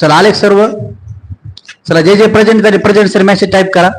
चला आले सर्व. चला जे जे प्रेझेंट झाले प्रेझेंट सर मेसेज टाईप करा.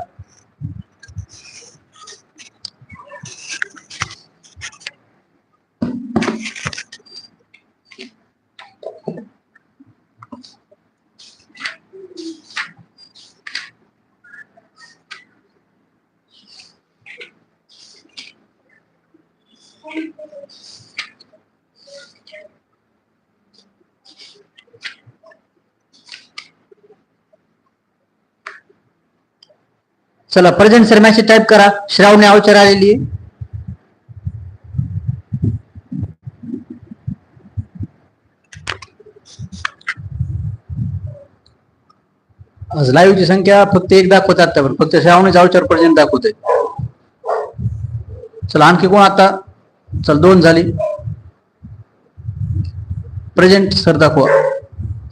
चला प्रेझेंट सर मॅसेज टाईप करा. श्रावणी अवचर आलेली आहे. आज live ची संख्या फक्त एक दाखवत आता फक्त श्रावणीच अवचर पर्यंत दाखवते. चला आणखी कोण आता? चल दोन झाली. प्रेझेंट सर दाखवा.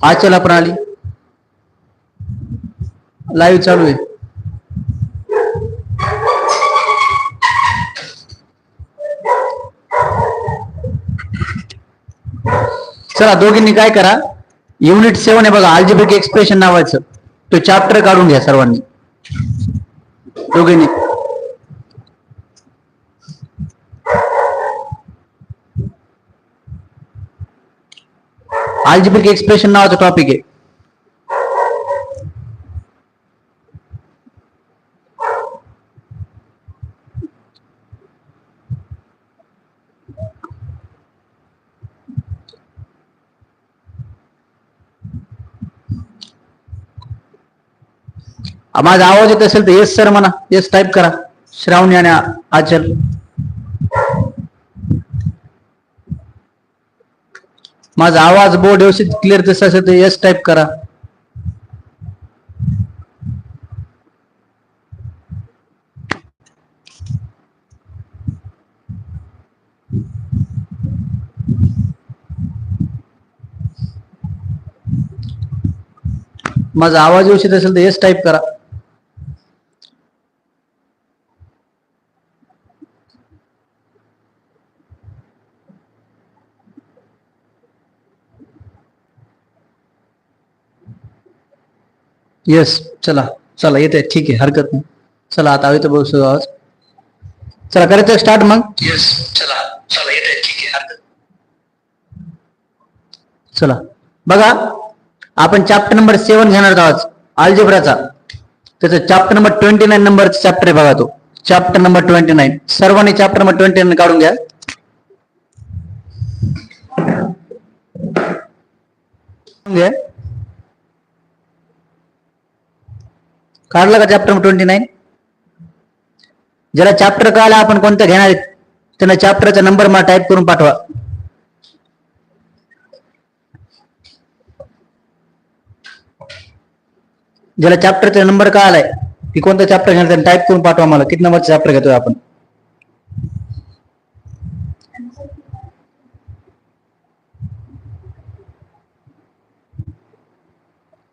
आचला प्रणाली लाईव्ह चालू आहे. चला दोघींनी काय करा? युनिट सेवन आहे बघा अल्जेब्रिक एक्सप्रेशन नावाचं. तो चॅप्टर काढून घ्या सर्वांनी. दोघींनी. अल्जेब्रिक एक्सप्रेशन नावाचा टॉपिक आहे. माझा आवाज येत असेल तर येस सर म्हणा. येस टाईप करा. श्रावणी आणि आचल माझा आवाज बोर्ड व्यवस्थित क्लिअर दिसत असेल तर येस टाईप करा. माझा आवाज व्यवस्थित असेल तर येस टाईप करा. येस चला चला येते ठीक आहे हरकत नाही. चला आता येतो बसू आवाज चला करायचं स्टार्ट मग. येस चला चला येते ठीक आहे हरकत चला बघा आपण चॅप्टर नंबर सेवन घेणार आहोत आज अल्जेब्राचा त्याचं चॅप्टर नंबर ट्वेंटी नाईन नंबरचा चॅप्टर आहे बघा तो. चॅप्टर नंबर ट्वेंटी नाईन सर्वांनी चॅप्टर नंबर ट्वेंटी नाईन काढून घ्या. घ्या. काढला का चॅप्टर ट्वेंटी नाईन ज्याला चॅप्टर कळाला आपण कोणतं घेणार आहेत? त्यांना चॅप्टरचा नंबर मला टाईप करून पाठवा. ज्याला चॅप्टरचा नंबर कळालाय की कोणता चॅप्टर घेणार त्यांना टाईप करून पाठवा मला. किती नंबरचा चॅप्टर घेतोय आपण?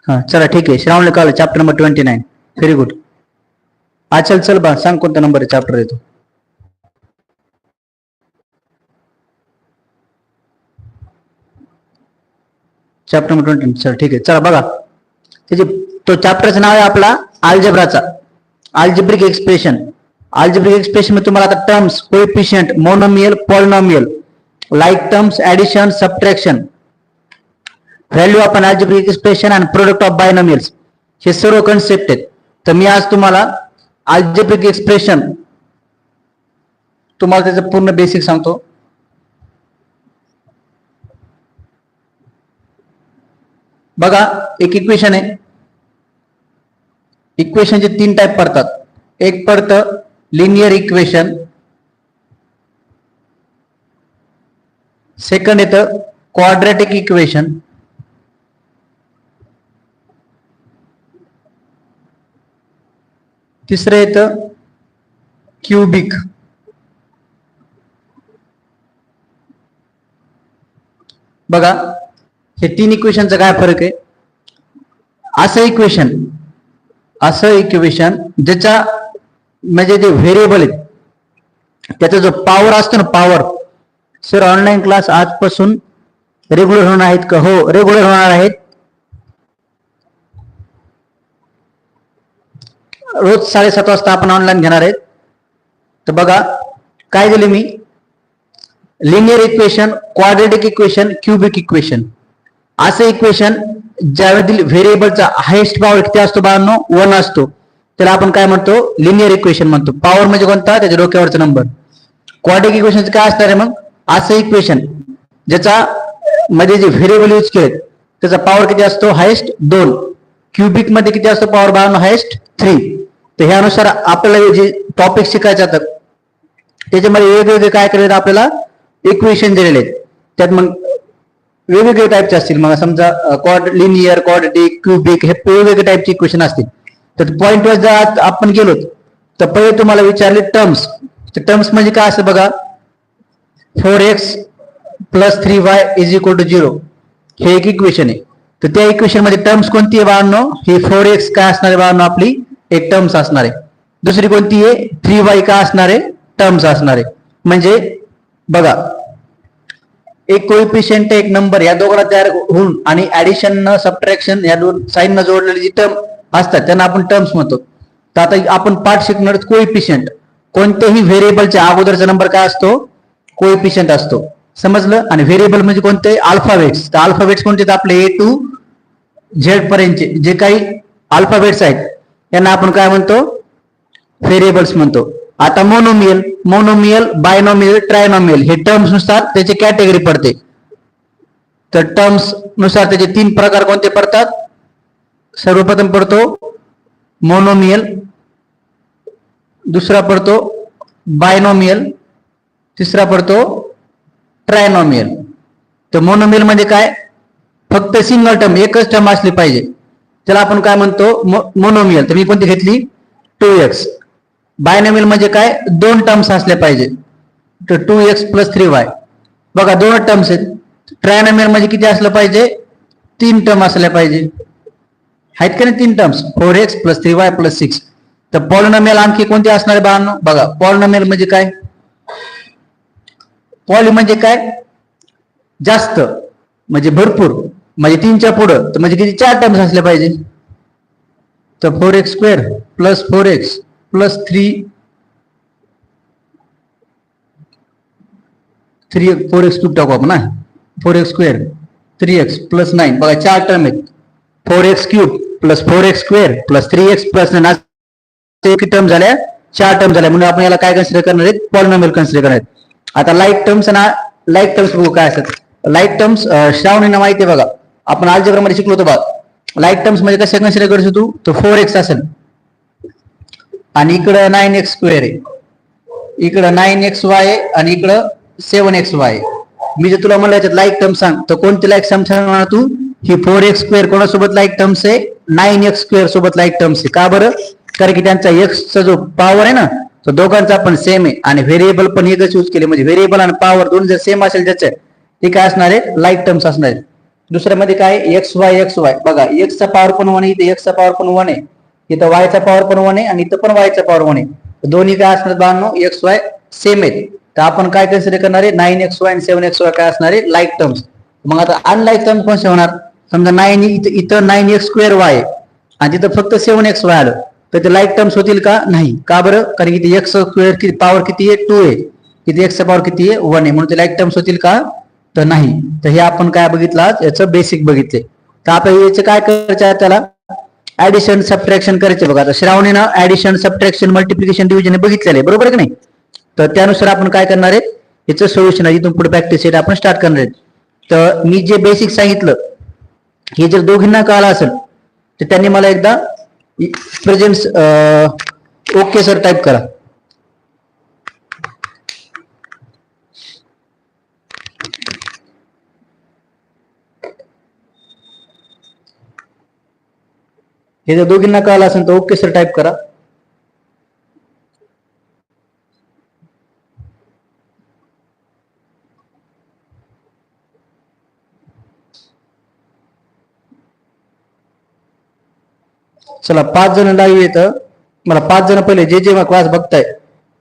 हां चला ठीक आहे. श्रावण कळलं chapter number twenty nine very good चल चल बा सांग कोणता नंबर चॅप्टर येतो चॅप्टर नंबर ट्वेंटी चल ठीक आहे. चला बघा. त्याचे तो चॅप्टरचं नाव आहे आपला आल्जेब्राचा अल्जेब्रिक एक्सप्रेशन अल्जेब्रिक एक्सप्रेशनमध्ये तुम्हाला आता terms coefficient monomial polynomial like terms addition subtraction value of an algebraic expression and product of binomials हे सर्व कन्सेप्ट आहेत. तर मी आज तुम्हाला अल्जेब्रिक एक्सप्रेशन तुम्हाला त्याचं पूर्ण बेसिक सांगतो. बघा एक इक्वेशन आहे. इक्वेशनचे तीन टाईप पडतात. एक पडतं लिनियर इक्वेशन सेकंड येतं क्वाड्रॅटिक इक्वेशन तिसरं येतं क्युबिक. बघा हे तीन इक्वेशनचा काय फरक आहे? असं इक्वेशन असं इक्वेशन ज्याच्या म्हणजे जे व्हेरिएबल आहेत त्याचा जो पॉवर असतो ना पॉवर सर ऑनलाईन क्लास आजपासून रेग्युलर होणार आहेत का? हो रेग्युलर होणार आहेत. रोज साडेसात वाजता आपण ऑनलाईन घेणार आहेत. तर बघा काय दिले मी? Linear equation quadratic equation cubic equation असं इक्वेशन ज्यामधील व्हेरिएबलचा हायेस्ट पॉवर किती असतो बाळांनो? वन असतो. त्याला आपण काय म्हणतो? लिनियर इक्वेशन म्हणतो. पॉवर म्हणजे कोणता? त्याच्या डोक्यावरचा नंबर क्वाड्रिक इक्वेशन काय असणार आहे मग? असं इक्वेशन ज्याचा मध्ये जे व्हेरिएबल यूज केले त्याचा पॉवर किती असतो? हायेस्ट दोन. क्युबिकमध्ये किती असतो? पॉवर बाळांनो हायेस्ट थ्री तर ह्यानुसार आपल्याला जे टॉपिक शिकायचे आहेत त्याच्यामध्ये वेगवेगळे काय करायचं आपल्याला? इक्वेशन दिलेले आहेत. त्यात मग वेगवेगळे टाईपचे असतील. मग समजा कॉड लिनियर क्वाड्रेटिक क्युबिक हे वेगवेगळे टाईपचे इक्वेशन असतील. तर पॉईंट वाईज जर आपण गेलो तर पहिले तुम्हाला विचारले टर्म्स तर टर्म्स म्हणजे काय असं बघा? Four x plus three y is equal to zero हे एक इक्वेशन आहे. तर त्या इक्वेशनमध्ये टर्म्स कोणती आहे बाळांनो? ही फोर एक्स काय असणार आहे बाळांनो आपली? एक टर्म्स असणार. आहे दुसरी कोणती आहे? थ्री वाय का असणार? आहे टर्म्स असणार. आहे म्हणजे बघा. एक कोइफिशियंट एक नंबर या दोघांना तयार होऊन आणि ऍडिशन न सबट्रॅक्शन या दोन साईन न जोडलेली जी टर्म असतात त्यांना आपण टर्म्स म्हणतो. तर आता आपण पाठ शिकणार कोइफिशियंट कोणत्याही व्हेरिएबलच्या अगोदरचा नंबर काय असतो? कोइफिशियंट असतो. समजलं? आणि व्हेरिएबल म्हणजे कोणते? अल्फाबेट्स तर अल्फाबेट्स कोणते? आपले ए टू झेड पर्यंतचे. जे काही अल्फाबेट्स आहेत यांना आपण काय म्हणतो? व्हेरिएबल्स म्हणतो. आता मोनोमियल मोनोमियल बायनोमियल ट्रायनोमियल हे टर्म्सनुसार त्याची कॅटेगरी पडते. तर टर्म्सनुसार त्याचे तीन प्रकार कोणते पडतात? सर्वप्रथम पडतो मोनोमियल दुसरा पडतो बायनोमियल तिसरा पडतो ट्रायनोमियल तर मोनोमियल म्हणजे काय? फक्त सिंगल टर्म एकच टर्म असली पाहिजे. त्याला आपण काय म्हणतो? मोनोमियल तर मी कोणती घेतली? टू एक्स बायनोमियल म्हणजे काय? दोन टर्म्स असल्या पाहिजे. तर two x plus three y बघा दोन टर्म्स आहेत. ट्रायनोमियल म्हणजे किती असलं पाहिजे? तीन टर्म असल्या पाहिजे. आहेत का नाही तीन terms four x plus three y plus six तर पॉलिनोमियल आणखी कोणते असणार आहे बाळांनो? बघा पॉलिनोमियल म्हणजे काय? पॉली म्हणजे काय? जास्त म्हणजे भरपूर. म्हणजे तीनच्या पुढं. तर म्हणजे किती? चार टर्म्स असल्या पाहिजे. तर four x square plus four x plus three three four x cube टाकू आपण ना four x square three x plus nine बघा चार टर्म आहेत. Four x cube plus four x square plus three x plus nine term झाल्या चार term झाल्या म्हणून आपण याला काय कन्सिडर करणार आहेत? पॉलिनॉमियल कन्सिडर करणार आहेत. आता लाईक टर्म्स ना लाईक टर्म्स बघू काय असतात. लाईक टर्म्स श्रावणीना माहिती आहे बघा. आपण algebra मध्ये शिकलो होतो बघा. लाइट टर्म्स म्हणजे कशा कन्सिडर करू शकतो तर फोर एक्स असेल. आणि इकडं नाईन एक्स स्क्वेअर आहे. इकडं नाईन एक्स वाय आहे आणि इकडं सेवन एक्स वाय मी जर तुला म्हणलं याच्यात लाईक टर्म सांग तर कोणती लाईक टर्म सांगणार तू? ही फोर एक्स स्क्वेअर कोणासोबत लाईक टर्म्स आहे? नाईन एक्स स्क्वेअर सोबत लाईक टर्म्स आहे. का बरं? कारण की त्यांचा एक्सचा जो पॉवर आहे ना तो दोघांचा पण सेम आहे. आणि व्हेरिएबल पण एकच यूज केले. म्हणजे व्हेरिएबल आणि पॉवर दोन जर सेम असेल त्याचे ते काय असणार आहे? लाईक टर्म्स असणार आहे. दुसऱ्यामध्ये काय? एक्स वाय एक्स वाय बघा एक्सचा पॉवर पण वन आहे इथे एक्सचा पॉवर पण वन आहे. इथं वायचा पॉवर पण वन आहे आणि इथं पण वायचा पॉवर वन आहे. दोन्ही काय असणार बांधनो एक्स वाय सेम आहेत. तर आपण काय कन्सिडर करणार आहे? नाईन एक्स वाय आणि सेव्हन एक्स वाय काय असणार आहे? लाईक टर्म्स मग आता अनलाईक टर्म्स कोणते होणार? समजा नाईन इथं इथं नाईन एक्स स्क्वेअर वाय आणि तिथं फक्त सेव्हन एक्स वाय आलं. तर ते लाईक टर्म्स होतील का? नाही. का बरं? कारण की एक्स स्क्वेअर पॉवर किती आहे? टू आहे. किती एक्सचा पॉवर किती आहे? वन आहे. म्हणून ते लाईक टर्म्स होतील का? तर नाही. तर हे आपण काय बघितलं याचं बेसिक बघितले. तर आपण याचं काय करायचं आहे त्याला? ऍडिशन सबट्रॅक्शन करायचे बघा. आता श्रावणीनं ऍडिशन सबट्रॅक्शन मल्टिप्लिकेशन डिव्हिजन हे बघितलेलं आहे. बरोबर की नाही? तर त्यानुसार आपण काय करणार आहे? याचं सोल्युशन आहे. इथून पुढे प्रॅक्टिस आहे आपण स्टार्ट करणार आहे. तर मी जे बेसिक सांगितलं हे जर दोघींना कळालं असेल तर त्यांनी मला एकदा प्रेझेंट ओके सर टाईप करा. हे जर दोघींना कळालं असेल तर ओके सर टाईप करा. चला पाच जण लाईव्ह येतं. मला पाच जण पहिले जे जे क्लास बघताय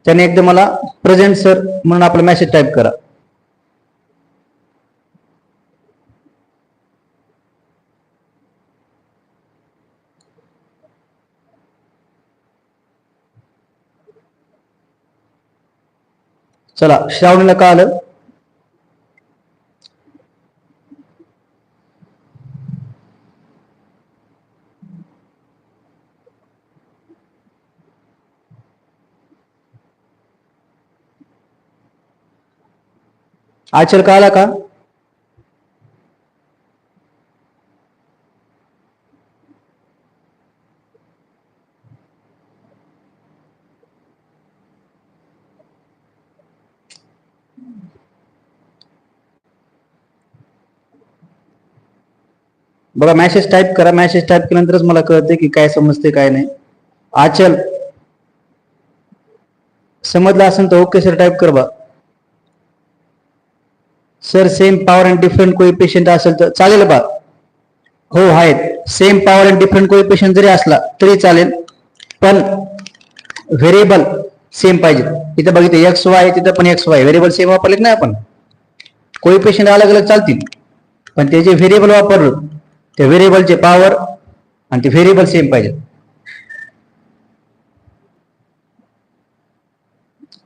त्याने एकदा मला प्रेझेंट सर म्हणून आपला मेसेज टाईप करा. चला श्रावणीला का आलं आचर का आला का? बघा मॅसेज टाईप करा. मॅसेज टाईप केल्यानंतरच मला कळते की काय समजते काय नाही. आचल. समजलं असेल तर ओके सर टाईप कर बा. Sir same power and different coefficient असेल तर चालेल बा. हो आहेत. Same power and different coefficient जरी असला तरी चालेल. पण व्हेरिएबल सेम पाहिजे. इथं बघितलं एक्स वाय तिथं पण एक्स वाय व्हेरिएबल सेम वापरलेत नाही आपण. कोइफिशियंट अलग अलग चालतील. पण ते जे व्हेरिएबल वापरलं त्या व्हेरिएबलचे पॉवर आणि ते व्हेरिएबल सेम पाहिजे.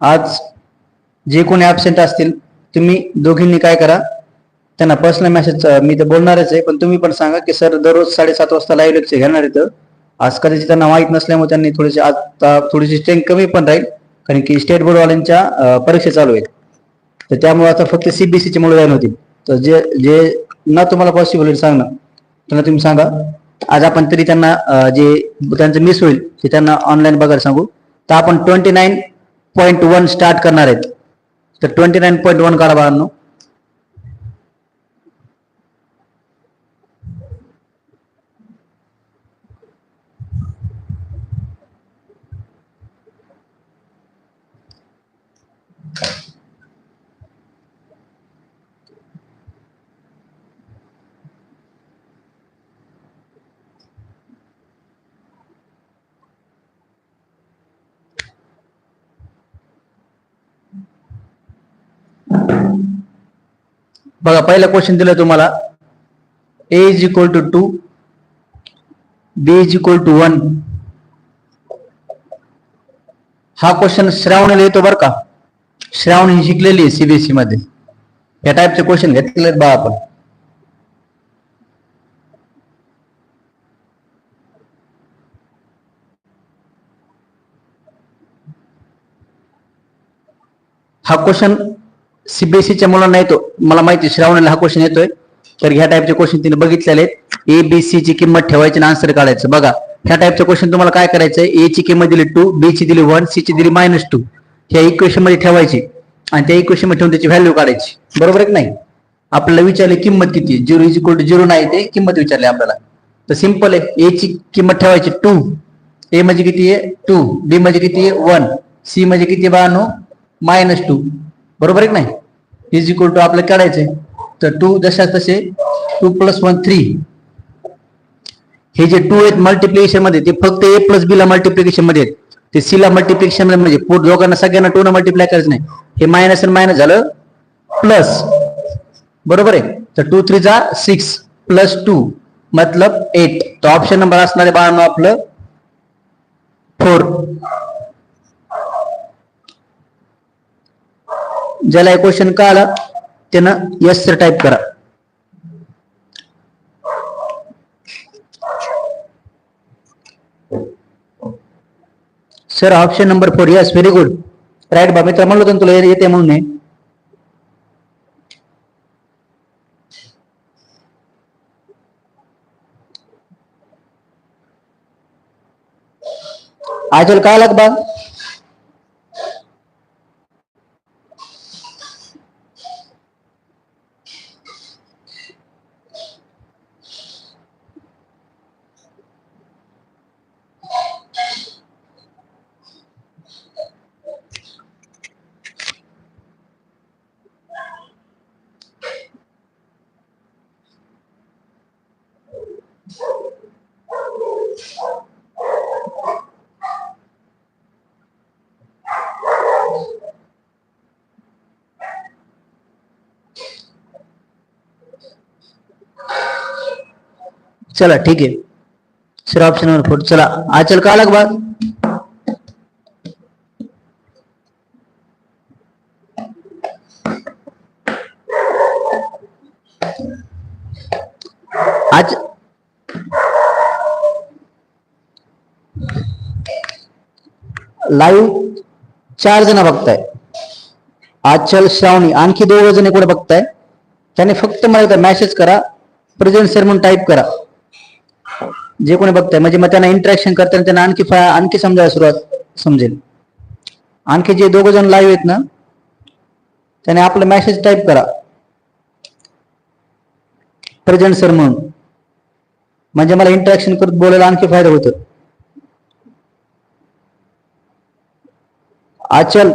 आज जे कोणी ऍबसेंट असतील तुम्ही दोघींनी काय करा त्यांना पर्सनल मेसेज मी तर बोलणारच आहे पण तुम्ही पण सांगा की सर दररोज साडेसात वाजता लाईव्ह लेक्चर घेणार इथं आज कदाचित त्यांना माहीत नसल्यामुळे त्यांनी थोडीशी आता थोडीशी स्ट्रेंथ कमी पण राहील कारण की स्टेट बोर्डवाल्यांच्या परीक्षा चालू आहेत. तर त्यामुळे आता फक्त सीबीएसई ची मुलं जाईन होतील. तर जे जे ना तुम्हाला पॉसिबल होईल सांग ना त्यांना तुम्ही सांगा. आज आपण तरी त्यांना जे त्यांचं मिस होईल ते त्यांना ऑनलाईन बघायला सांगू. तर आपण twenty nine point one start करणार आहेत. तर ट्वेंटी नाईन पॉईंट वन काढा बाळांनो. बघा पहिला क्वेश्चन दिला तुम्हाला. A is equal to two b is equal to one हा क्वेश्चन श्रावणीला येतो बरं का. श्रावण ही शिकलेली आहे सीबीएसई मध्ये. या टाईपचे क्वेश्चन घेतलेले आहेत बा आपण. हा क्वेश्चन सीबीएसईच्या मुलांना येतो. मला माहिती आहे, हा क्वेश्चन येतोय. तर ह्या टाईपचे क्वेश्चन तिने बघितलेले आहेत. ए बी सी ची किंमत ठेवायची आणि आन्सर काढायचं. बघा ह्या टाईपचे क्वेश्चन तुम्हाला काय करायचं ए ची किंमत दिली टू बी ची दिली वन सी ची दिली मायनस टू ह्या इक्वेशनमध्ये ठेवायची आणि त्या इक्वेशनमध्ये ठेवून त्याची व्हॅल्यू काढायची. बरोबर आहे की नाही? आपल्याला विचारले किंमत किती? Zero is equal to zero नाही ते किंमत विचारली आपल्याला. तर सिंपल आहे. ए ची किंमत ठेवायची टू ए म्हणजे किती आहे? टू बी म्हणजे किती आहे? वन सी म्हणजे किती आहे? बानो मायनस टू बरोबर आहे की नाही? इज इक्वल टू आपल्याला काढायचंय. तर टू जशा तसे टू प्लस वन थ्री हे जे टू आहेत मल्टिप्लिकेशनमध्ये ते फक्त ए प्लस बी ला मल्टिप्लिकेशनमध्ये आहेत. ते सी ला मल्टिप्लिकेशनमध्ये म्हणजे पोट दोघांना सगळ्यांना टू न मल्टिप्लाय करायचं नाही. हे मायनस आणि मायनस झालं प्लस बरोबर आहे? तर टू थ्री जा सिक्स प्लस टू मतलब एट तर ऑप्शन नंबर असणारे आहे बाळांनो आपलं फोर ज्याला क्वेश्चन का आला त्यानं यस सर टाईप करा. Sir option number four yes very good right बा मित्र म्हणलो होतो तुला येते म्हणून आजल काय आलात बा चला, ठीक है। सर ऑप्शन नंबर फोर चला। आचल का अलग बात? आज लाइव चार जण बघताय। आचल श्रावणी, आणखी दोघ को बगता है फिर फक्त मैसेज करा प्रेजेंट सर टाइप करा. जे कोणी बघताय म्हणजे मग त्यांना इंटरॅक्शन करताना त्यांना आणखी आणखी समजायला सुरुवात समजेल. आणखी जे दोघ जण लाईव्ह आहेत ना त्याने आपलं मेसेज टाईप करा. प्रेझेंट सर म्हणून. म्हणजे मला इंटरॅक्शन करत बोलायला आणखी फायदा होतो. आचल.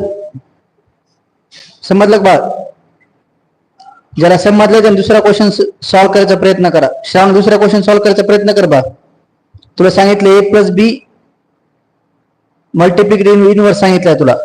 समजलं का जरा ज्याला समजलं तर दुसरा क्वेश्चन सॉल्व्ह करायचा प्रयत्न करा. श्रावण दुसरा क्वेश्चन सॉल्व्ह करायचा प्रयत्न कर बा. तुला सांगितलं A plus B multiplicative inverse सांगितलंय तुला.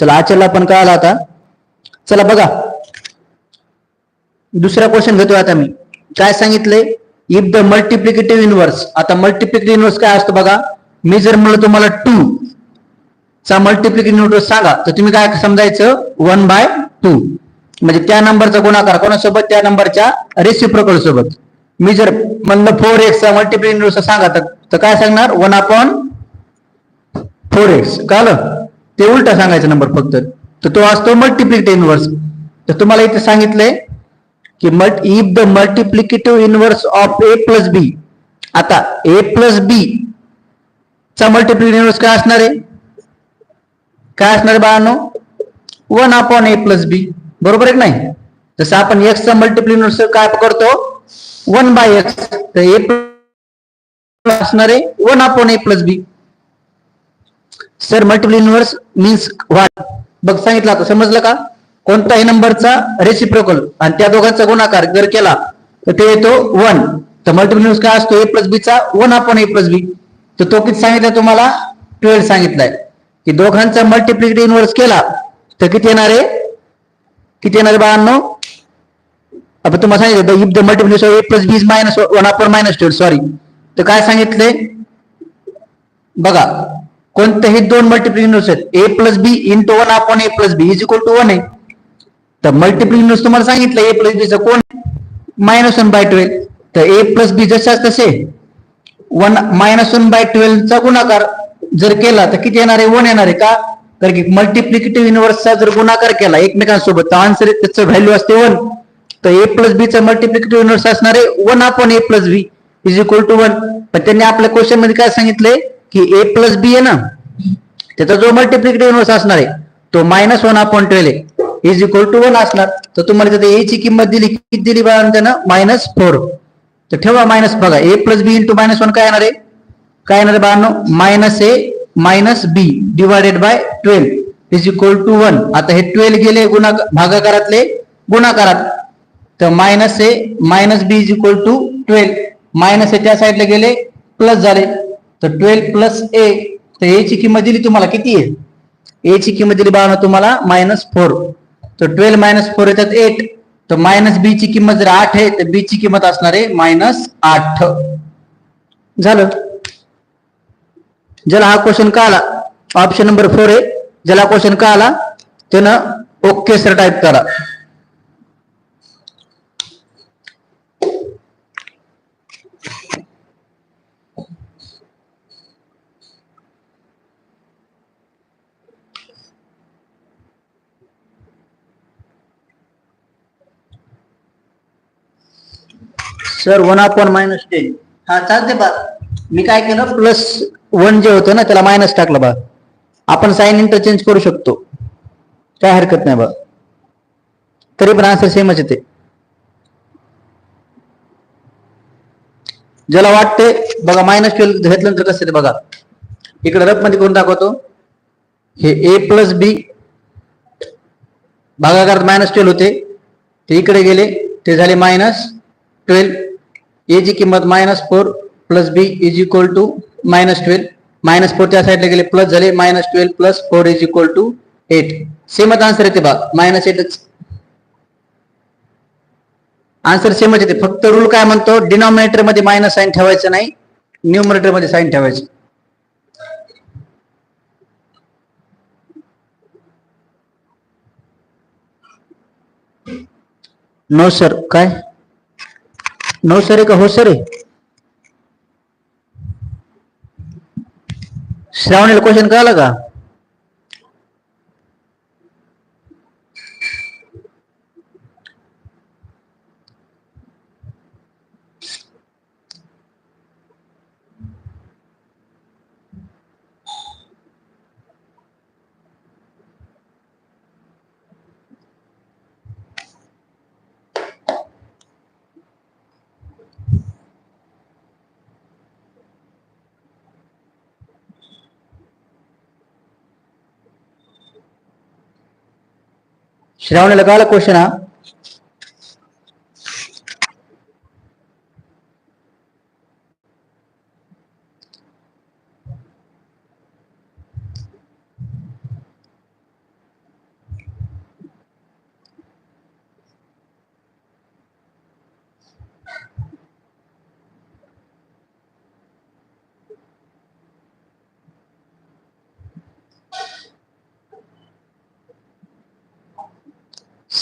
चला आचरला पण कळाला आता चला बघा. दुसरा क्वेश्चन घेतोय आता मी. काय सांगितलंय? इफ द मल्टिप्लिकेटिव्ह इन्व्हर्स आता मल्टिप्लिकेटिव्ह इनवर्स काय असतं बघा? मी जर म्हणलं तुम्हाला टू चा मल्टिप्लिकेटिव्ह इनवर्स सांगा तर तुम्ही काय समजायचं? वन बाय टू म्हणजे त्या नंबरचा गुणाकार कोणासोबत? त्या नंबरच्या रेसिप्रोकल सोबत. मी जर म्हणलं फोर एक्स चा मल्टिप्लिकेटिव्ह इनवर्स सांगा तर तर काय सांगणार? वन अपॉन फोर एक्स कळलं? ते उलटा सांगायचा नंबर फक्त. तर तो असतो मल्टिप्लिकेटिव्ह इनवर्स तर तुम्हाला इथे सांगितलंय की malt if the multiplicative inverse of a plus b आता ए प्लस बी चा मल्टिप्लिकेटिव्ह इनवर्स काय असणार आहे? काय असणार आहे बाळांनो? One upon a plus b बरोबर आहे नाही? जसं आपण एक्स चा मल्टिप्लिकेटिव्ह काय करतो? वन बाय एक्स तर ए असणार आहे. One upon a plus b sir multiple inverse means what बघ सांगितलं आता. समजलं का? कोणताही नंबरचा रेसिप्रोकल आणि त्या दोघांचा गुणाकार जर केला तर ते येतो वन तर मल्टिपल इन्व्हर्स काय असतो? ए प्लस बी चा वन आपण ए प्लस बी तर तो किती सांगितलाय तुम्हाला? ट्वेल्व सांगितलाय. की दोघांचा मल्टिप्लिकेटिव्ह इनवर्स केला तर किती येणार आहे? किती येणार आहे बाळांनो? आपण तुम्हाला सांगितलं if the multiplication a plus b minus one आपण मायनस ट्वेल्व सॉरी तर काय सांगितले बघा. कोणतेही दोन मल्टिप्लिकेशन आहेत a plus b into one upon a plus b is equal to one आहे. तर मल्टिप्लिकेशन तुम्हाला सांगितलं ए प्लस बीचं कोण? मायनस वन बाय ट्वेल्व तर ए प्लस बी जशाच तसे. वन मायनस वन बाय ट्वेल्वचा गुणाकार जर केला तर किती येणार आहे? वन येणार आहे का? कारण की मल्टिप्लिकेटिव्ह युनिव्हर्सचा जर गुणाकार केला एकमेकांसोबत तर आन्सर त्याचं व्हॅल्यू असते वन तर ए प्लस बीचा मल्टिप्लिकेटिव्ह युनिव्हर्स असणार आहे one upon a plus b is equal to one पण त्यांनी आपल्या क्वेश्चनमध्ये काय सांगितलंय? की ए प्लस बी आहे ना त्याचा जो मल्टिप्लिकेटिव्ह इन्व्हर्स असणार आहे तो मायनस वन अपॉन ट्वेल्व आहे. इज इक्वल टू वन असणार. तर तुम्हाला तिथे ए ची किंमत दिली किती दिली बाळा त्यानं मायनस फोर तर ठेवा मायनस बघा. A plus b into minus one काय येणार आहे? काय येणार आहे बाळांनो? Minus a minus b divided by twelve is equal to one आता हे ट्वेल्व गेले गुणा भागाकारातले गुणाकारात. तर minus a minus b is equal to twelve minus a त्या साईडला गेले प्लस झाले. तर ट्वेल्व प्लस ए तर ए ची किंमत दिली तुम्हाला किती आहे? ए ची किंमत दिली बाळा तुम्हाला मायनस फोर तर ट्वेल्व मायनस फोर येतात एट तर मायनस बी ची किंमत जर आठ आहे तर बी ची किंमत असणार आहे मायनस आठ. झालं? ज्याला हा क्वेश्चन का आला ऑप्शन नंबर फोर आहे. ज्याला क्वेश्चन का आला त्यानं ओके सर टाईप करा. Sir one upon minus ten हा चालते बा. मी काय केलं? प्लस वन जे होतं ना त्याला मायनस टाकलं बा. आपण साईन इंटरचेंज करू शकतो. काय हरकत नाही बा. तरी पण आन्सर सेमच येते. ज्याला वाटते बघा मायनस ट्वेल्व घेतल्यानंतर कसं ते बघा. इकडे रफमध्ये करून दाखवतो. हे ए प्लस बी भागाकारात मायनस ट्वेल्व होते. ते इकडे गेले. ते झाले मायनस ट्वेल्व ए ची किंमत minus four plus b is equal to minus twelve minus फोरच्या साईडला गेले प्लस झाले minus twelve plus four is equal to eight सेमच आन्सर येते बघ. मायनस एटच आन्सर सेमच येते. फक्त रूल काय म्हणतो? डिनॉमिनेटरमध्ये मायनस साईन ठेवायचं नाही. न्यूमरेटरमध्ये साईन ठेवायचं. नो सर काय? नो सरे का हो सरे श्रावणीला क्वेश्चन कळाला का? श्रावणीला कळाला क्वेश्चन हा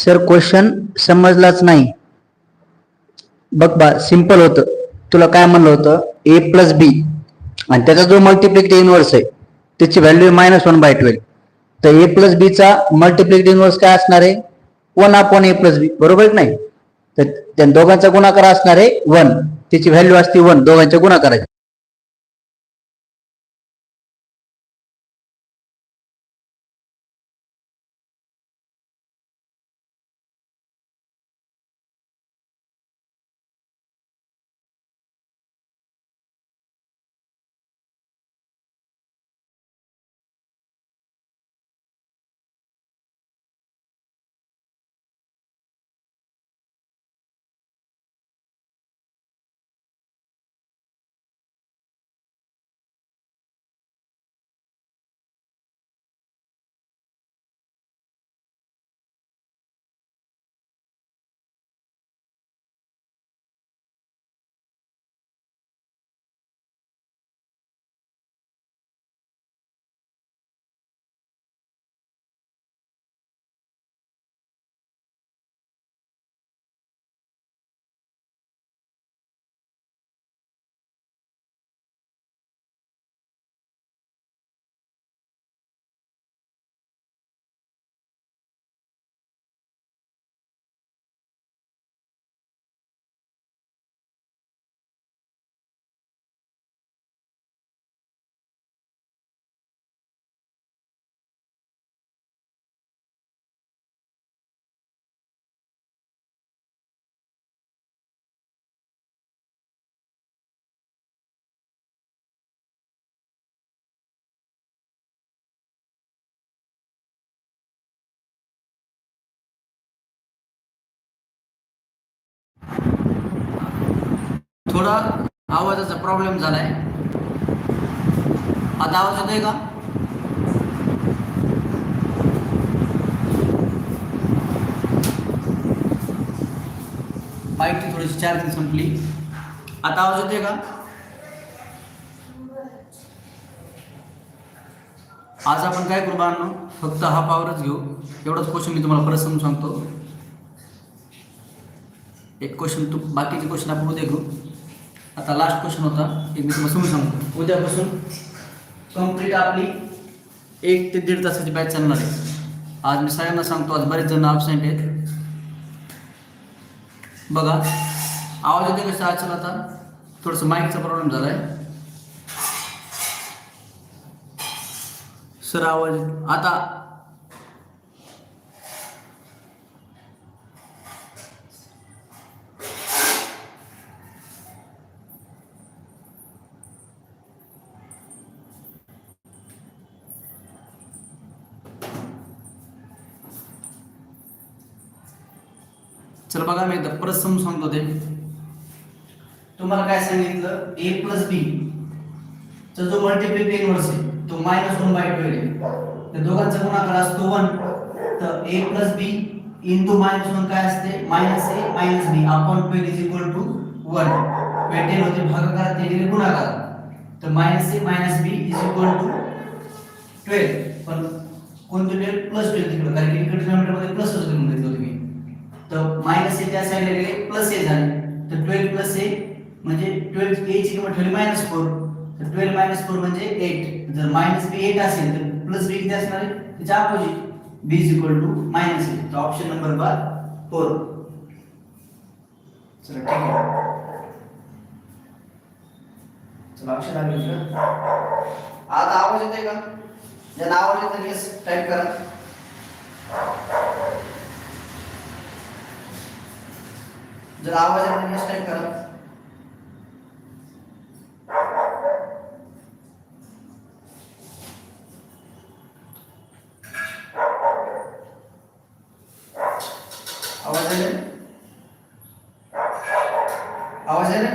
सर क्वेश्चन समजलाच नाही. बघ बा सिंपल होतं. तुला काय म्हणलं होतं? ए प्लस बी आणि त्याचा जो मल्टिप्लिकेटिव्ह इनवर्स आहे त्याची value minus one by twelve तर ए प्लस बी चा मल्टिप्लिकेटिव्ह इनवर्स काय असणार आहे? One upon a plus b बरोबर नाही? तर त्या दोघांचा गुणाकार असणार आहे वन त्याची व्हॅल्यू असते वन दोघांच्या गुणाकाराची. थोडा आवाजाचा प्रॉब्लेम झालाय. आता आवाज होतोय का? बाईकची थोडीशी चार्जिंग संपली. आता आवाज होते का? आज आपण काय करू बाळांनो फक्त हा पावरच घेऊ. एवढंच क्वेश्चन मी तुम्हाला परत समजून सांगतो. एक क्वेश्चन तू बाकीचे क्वेश्चन आपण उद्या घेऊ. आता लास्ट क्वेश्चन होता एक मी तुम्हाला समजून सांगतो. उद्यापासून कंप्लीट आपली एक ते दीड तासाची बॅच चालणार आहे. आज मी सगळ्यांना सांगतो आज बरेच जण ॲबसेंट आहेत. बघा आवाज येते कसं आज आता? थोडंसं माईकचा प्रॉब्लेम झाला आहे सर आवाज आता चल बघा मी एकदा परत समजून सांगतो ते. तुम्हाला काय सांगितलं? ए प्लस बी चा जो मल्टिप्लिकेटिव्ह इनव्हर्स आहे तो मायनस वन बाय ट्वेल्व आहे. त्या दोघांचा गुणाकार असतो वन तर A plus B into minus one काय असते? Minus A minus B upon twelve is equal to one twelve होते भागाकार ते गेले गुणाकार. तर minus A minus B is equal to twelve पण कोणते ट्वेल्व प्लस ट्वेल्व तिकडे. कारण की इकडे मध्ये प्लसच करून घेतलं तर मायनस ए त्या साईडला गेले प्लस ए झाले. तर ट्वेल्व प्लस ए म्हणजे ट्वेल्व ए ची किंमत ठेवली मायनस फोर तर ट्वेल्व मायनस फोर म्हणजे एट जर मायनस बी एट असेल, तर प्लस बी किती असणार आहे? त्याच्या opposite b is equal to minus a तर ऑप्शन नंबर बार फोर चला, ठीक आहे. चला, अक्षर लागले आता आवाज़ येतोय का? ज्यांना आवाज़ येतो टाईप करा. जर आवाज़ येस टाईप करा. आवाज़ आले आवाज़ आले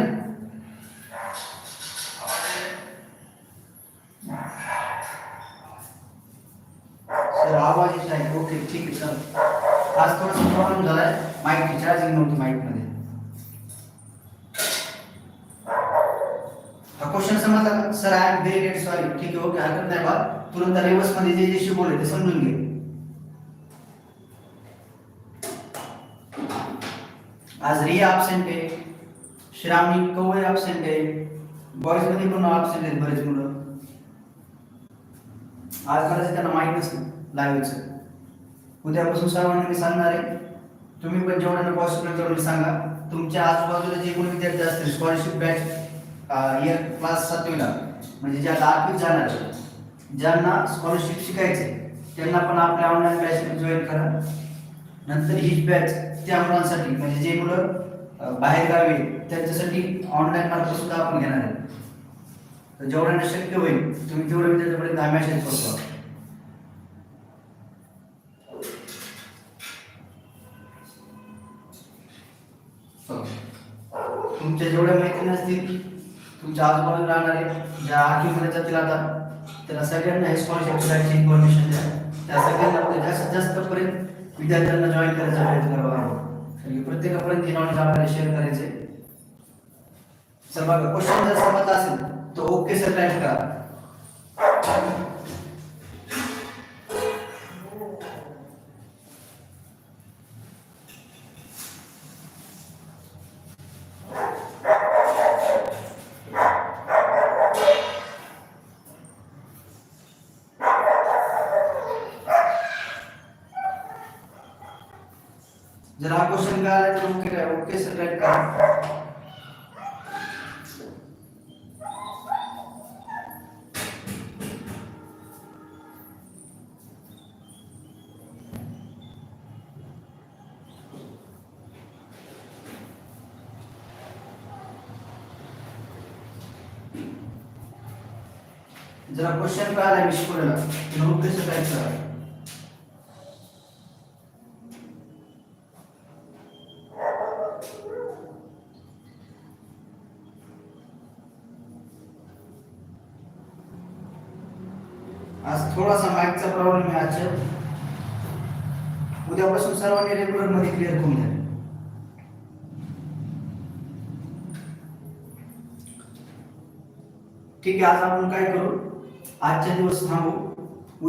सर, आवाज़ येत आहे ओके, ठीक आहे, चल. आज थोडासा प्रॉब्लेम झालाय. माईक चार्जिंग नव्हती mic sir I am very great sorry ठीक आहे ओके हरकत नाही बा तुरंत रिवर्समध्ये जे जे शिकवले ते समजून घे. आज रिया ऑप्शन आहे. श्रामी कवळे ऑप्शन आहे. बॉईजमध्ये पण ऑप्शन आहेत बरेच मुलं. आज करायचं त्यांना माहीत नसतं लाईव्हचं उद्यापासून सर्वांना मी सांगणार आहे. तुम्ही पण जेवढ्यांना पॉसिबल तेवढं सांगा. तुमच्या आजूबाजूला जे कोणी विद्यार्थी असतील स्कॉलरशिप बॅच इयर क्लास सातवीला म्हणजे ज्या दहावीत जाणार आहे, ज्यांना स्कॉलरशिप शिकायचे त्यांना पण आपल्या ऑनलाईन बॅच जॉईन करा. नंतर ही बॅच त्या मुलांसाठी म्हणजे जे मुलं बाहेर गावी त्यांच्यासाठी ऑनलाईन मार्ग सुद्धा आपण घेणार आहे तर जेवढ्यांना शक्य होईल तुम्ही तेवढं विद्यार्थ्यापर्यंत हा मॅसेज पोहोचवा हो. तुमच्या जेवढ्या मैत्रिणी असतील तुमच्या आजूबाजूला राहणारे ज्या आठवीमध्ये जातील आता त्याला सगळ्यांना हे स्कॉलरशिपची इन्फॉर्मेशन द्या. त्या सगळ्यांना जास्तीत जास्त पर्यंत विद्यार्थ्यांना जॉईन करायचा प्रयत्न करावा. आहे प्रत्येकापर्यंत हे नॉलेज आपल्याला शेअर करायचे सर बघा क्वेश्चन जर समजला असेल तर ओके सर टाईप करा जर हा क्वेश्चन कळाला तर ओके काय ओके जरा क्वेश्चन कळाला मी शिकवलेला कसं करायचं सर टाईप करा आज थोडासा माईकचा प्रॉब्लेम आहे आजच्या उद्यापासून सर्वांनी रेग्युलरमध्ये क्लिअर करून घ्या ठीक आहे आज आपण काय करू? आजच्या दिवस थांबू.